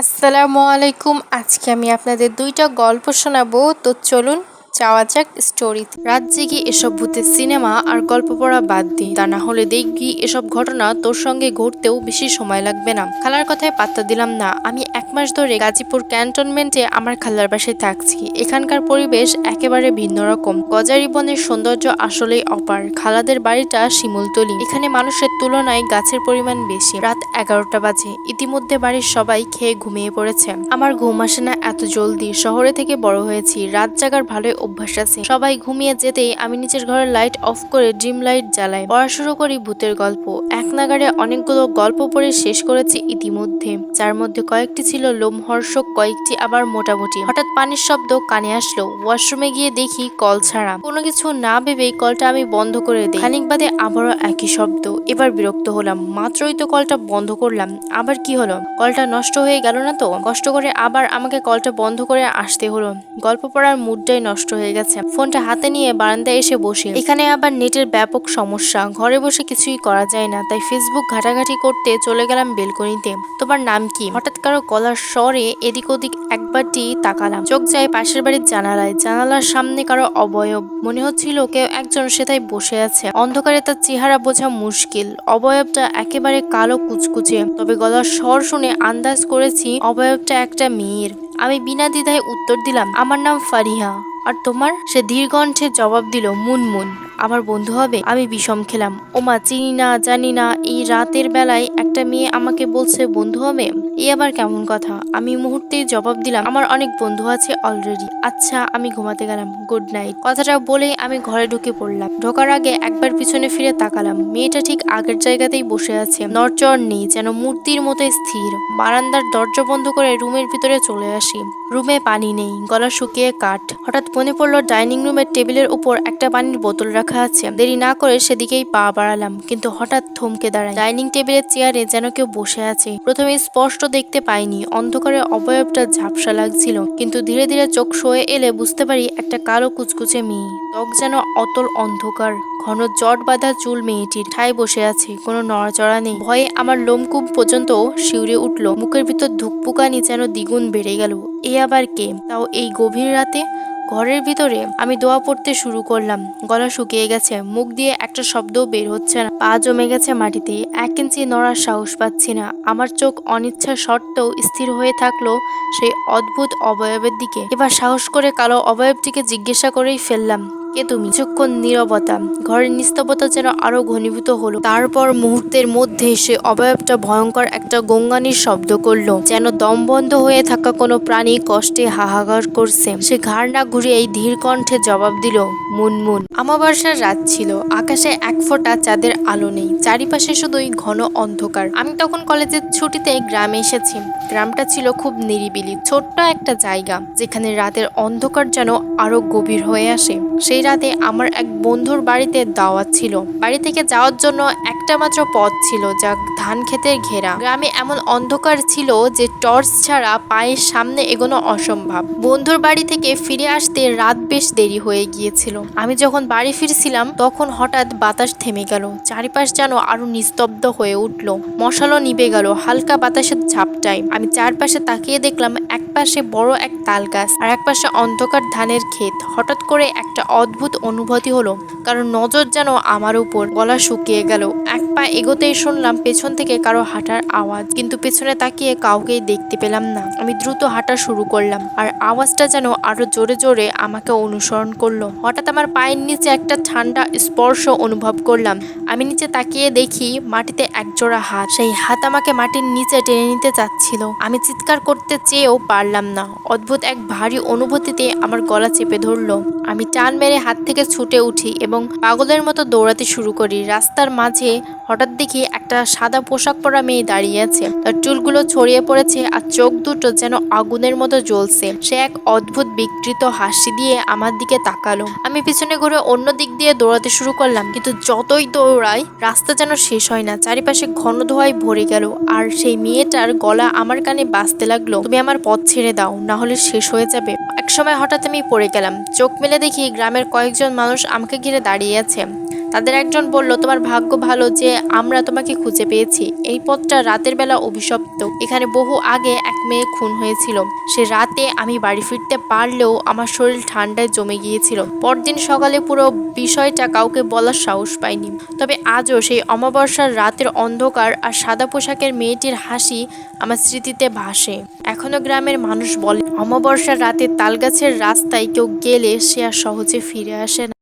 আসসালামু আলাইকুম। আজকে আমি আপনাদের দুইটা গল্প শোনাবো। তো চলুন যাওয়া যাক স্টোরি রাত জেগে এসব ভূতের সিনেমা আর গল্প পড়া বাদ দিই তা না হলে দেখবি এসব ঘটনা তোর সঙ্গে ঘটতেও বেশি সময় লাগবে না। খালার কথায় পাত্তা দিলাম না। আমি এক মাস ধরে গাজীপুর ক্যান্টনমেন্টে আমার খালার বাসায় থাকছি। এখানকার পরিবেশ একেবারে ভিন্ন রকম। গজারি বনের সৌন্দর্য আসলেই অপার। খালাদের বাড়িটা শিমুলতলি। এখানে মানুষের তুলনায় গাছের পরিমাণ বেশি। রাত এগারোটা বাজে। ইতিমধ্যে বাড়ির সবাই খেয়ে ঘুমিয়ে পড়েছে। আমার ঘুম আসে না এত জলদি। শহরে থেকে বড় হয়েছি। রাত জাগার ভালোই অভ্যাস আছে। সবাই ঘুমিয়ে যেতেই আমি নিচের ঘরের লাইট অফ করে ড্রিম লাইট জ্বালাই। পড়া শুরু করি ভূতের গল্প। এক নাগারে অনেকগুলো গল্প পড়ে শেষ করেছি ইতিমধ্যে। যার মধ্যে কয়েকটি ছিল লোমহর্ষক, কয়েকটি আবার মোটামুটি। হঠাৎ পানির শব্দ কানে আসলো। ওয়াশরুমে গিয়ে দেখি কল ছাড়া। কোনো কিছু না ভেবেই কলটা আমি বন্ধ করে দিই। খানিক বাদে আবারও একই শব্দ। এবার বিরক্ত হলাম। মাত্রই তো কলটা বন্ধ করলাম। আবার কি হলো? কলটা নষ্ট হয়ে গেল না তো? কষ্ট করে আবার আমাকে কলটা বন্ধ করে আসতে হলো। গল্প পড়ার মুডটাই নষ্ট হয়ে গেছে। ফোনটা হাতে নিয়ে বারান্দায় এসে বসে। এখানে আবার নেটের ব্যাপক সমস্যা। ঘরে বসে কিছুই করা যায় না, তাই ফেসবুক ঘাটাঘাটি করতে চলে গেলাম বেলকনিতে। তোমার নাম কি? হঠাৎ কারও গলার স্বরে এদিক ওদিক একবারটি তাকালাম। চোখ যায় পাশের বাড়ির জানালায়। জানালার সামনে কারও অবয়ব। মনে হচ্ছিল কেউ একজন সেটাই বসে আছে। অন্ধকারে তার চেহারা বোঝা মুশকিল। অবয়বটা একেবারে কালো কুচকুচে। তবে গলার স্বর শুনে আন্দাজ করেছি অবয়বটা একটা মেয়ের। আমি বিনা দ্বিধায় উত্তর দিলাম, আমার নাম ফারিহা। আর তোমার সে দীর্ঘণ্ঠে জবাব দিল মুনমুন। আমার বন্ধু হবে, আমি বিষম খেলাম। ওমা, চিনি না, জানি না, এই রাতের বেলায় একটা মেয়ে আমাকে বলছে, বন্ধু হবে? এই আবার কেমন কথা? আমি মুহূর্তেই জবাব দিলাম, আমার অনেক বন্ধু আছে অলরেডি আচ্ছা আমি ঘুমাতে গেলাম। গুড নাইট কথাটা বলেই আমি ঘরে ঢুকে পড়লাম। ঢোকার আগে একবার পিছনে ফিরে তাকালাম। মেয়েটা ঠিক আগের জায়গাতেই বসে আছে। নড়চড় নেই, যেন মূর্তির মতো স্থির। বারান্দার দরজা বন্ধ করে রুমের ভিতরে চলে আসি। রুমে পানি নেই, গলা শুকিয়ে কাঠ। হঠাৎ মনে পড়ল ডাইনিং রুমের টেবিলের উপর একটা পানির বোতল রাখা আছে। দেরি না করে সেদিকেই পা বাড়ালাম, কিন্তু হঠাৎ থমকে দাঁড়ায় ডাইনিং টেবিলের চেয়ারে যেন কেউ বসে আছে। প্রথমে স্পষ্ট দেখতে পাইনি, অন্ধকারে অবয়বটা ঝাপসা লাগছিল, কিন্তু ধীরে ধীরে চোখ সয়ে এলে বুঝতে পারি একটা কালো কুচকুচে মেয়ে। ত্বক যেন অতল অন্ধকার, ঘন জট বাঁধা চুল মেয়েটির। ঠায় বসে আছে, কোনো নড়াচড়া নেই। ভয়ে আমার লোমকূপ পর্যন্ত শিউরে উঠল। মুখের ভিতর ধুকপুকানি যেন দ্বিগুণ বেড়ে গেল। এ আবার কে? তাও এই গভীর রাতে? ঘরের ভিতরে আমি দোয়া পড়তে শুরু করলাম। গলা শুকিয়ে গেছে, মুখ দিয়ে একটা শব্দও বের হচ্ছে না। পা জমে গেছে মাটিতে, এক ইঞ্চি নড়ার সাহস পাচ্ছি না। আমার চোখ অনিচ্ছা সত্ত্বেও স্থির হয়ে থাকল সেই অদ্ভুত অবয়বের দিকে। এবার সাহস করে কালো অবয়বটিকে জিজ্ঞাসা করেই ফেললাম কে তুমি কিছুক্ষণ নীরবতা, ঘরের নিস্তবতা যেন আরও ঘনীভূত হলো। তারপর মুহূর্তের মধ্যে সে অবয়বটা ভয়ঙ্কর একটা গঙ্গানির শব্দ করল, যেন দম বন্ধ হয়ে থাকা কোনো প্রাণী কষ্টে হাহাকার করছে। সে ঘাড় না ঘুরিয়ে এই ধীর কণ্ঠে জবাব দিল, মুনমুন। আমাবর্ষার রাত ছিল, আকাশে এক ফোঁটা চাঁদের আলো নেই, চারিপাশে শুধুই ঘন অন্ধকার। আমি তখন কলেজের ছুটিতে গ্রামে এসেছি। গ্রামটা ছিল খুব নিরিবিলি, ছোট্ট একটা জায়গা, যেখানে রাতের অন্ধকার যেন আরও গভীর হয়ে আসে। সেই রাতে আমার এক বন্ধুর বাড়িতে দাওয়াত ছিল। বাড়ি থেকে যাওয়ার জন্য একটা মাত্র পথ ছিল যা ধান ক্ষেতের ঘেরা। গ্রামে এমন অন্ধকার ছিল যে টর্চ ছাড়া পায়ের সামনে এগোনো অসম্ভব। বন্ধুর বাড়ি থেকে ফিরে আসতে রাত বেশ দেরি হয়ে গিয়েছিল। আমি যখন বাড়ি ফিরছিলাম, তখন হঠাৎ বাতাস থেমে গেল। চারিপাশ যেন আরও নিস্তব্ধ হয়ে উঠল। মশালও নিভে গেল হালকা বাতাসের ঝাপটায়। আমি চারপাশে তাকিয়ে দেখলাম এক পাশে বড় এক তাল গাছ আর এক পাশে অন্ধকার ধানের ক্ষেত। হঠাৎ করে একটা অদ্ভুত অনুভূতি হলো। কারণ নজর যেন আমার উপর গলা শুকিয়ে গেল। এক পা এগোতেই শুনলাম পেছন থেকে কারও হাঁটার আওয়াজ, কিন্তু পেছনে তাকিয়ে কাউকেই দেখতে পেলাম না। আমি দ্রুত হাঁটা শুরু করলাম আর আওয়াজটা যেন আরও জোরে জোরে আমাকে অনুসরণ করল। হঠাৎ আমার পায়ের নিচে একটা ঠান্ডা স্পর্শ অনুভব করলাম। আমি নিচে তাকিয়ে দেখি মাটিতে একজোড়া হাত। সেই হাত আমাকে মাটির নিচে টেনে নিতে চাচ্ছিল। আমি চিৎকার করতে চেয়েও পারলাম না। অদ্ভুত এক ভারী অনুভূতিতে আমার গলা চেপে ধরলো। আমি টান মেরে হাত থেকে ছুটে উঠি এবং পাগলের মতো দৌড়াতে শুরু করি। রাস্তার মাঝে হঠাৎ দেখি একটা সাদা পোশাক পরা মেয়ে দাঁড়িয়ে আছে। তার চুলগুলো ছড়িয়ে পড়েছে আর চোখ দুটো যেন আগুনের মতো জ্বলছে। সে এক অদ্ভুত বিকৃত হাসি দিয়ে আমার দিকে তাকালো। আমি পিছনে ঘুরে অন্য দিক দিয়ে দৌড়াতে শুরু করলাম, কিন্তু যতই দৌড়াই, রাস্তা যেন শেষ হয় না। চারিপাশে ঘন ধোয়ায় ভরে গেল, আর সেই মেয়েটার গলা আমার কানে বাজতে লাগল, তুমি আমার পথ ছেড়ে দাও, না হলে শেষ হয়ে যাবে। একসময় হঠাৎ আমি পড়ে গেলাম। চোখ মেলে দেখি গ্রামের কয়েকজন মানুষ আমাকে ঘিরে দাঁড়িয়ে আছে। তাদের একজন বলল, তোমার ভাগ্য ভালো যে আমরা তোমাকে খুঁজে পেয়েছি। এই পথটা রাতের বেলা অভিশপ্ত। এখানে বহু আগে এক মেয়ে খুন হয়েছিল। সে রাতে আমি বাড়ি ফিরতে পারলেও আমার শরীর ঠান্ডায় জমে গিয়েছিল। পরদিন সকালে পুরো বিষয়টা কাউকে বলার সাহস পাইনি। তবে আজও সেই অমাবস্যার রাতের অন্ধকার আর সাদা পোশাকের মেয়েটির হাসি আমার স্মৃতিতে ভাসে। এখনও গ্রামের মানুষ বলে, অমাবস্যার রাতে তালগাছের রাস্তায় কেউ গেলে সে আর সহজে ফিরে আসে না।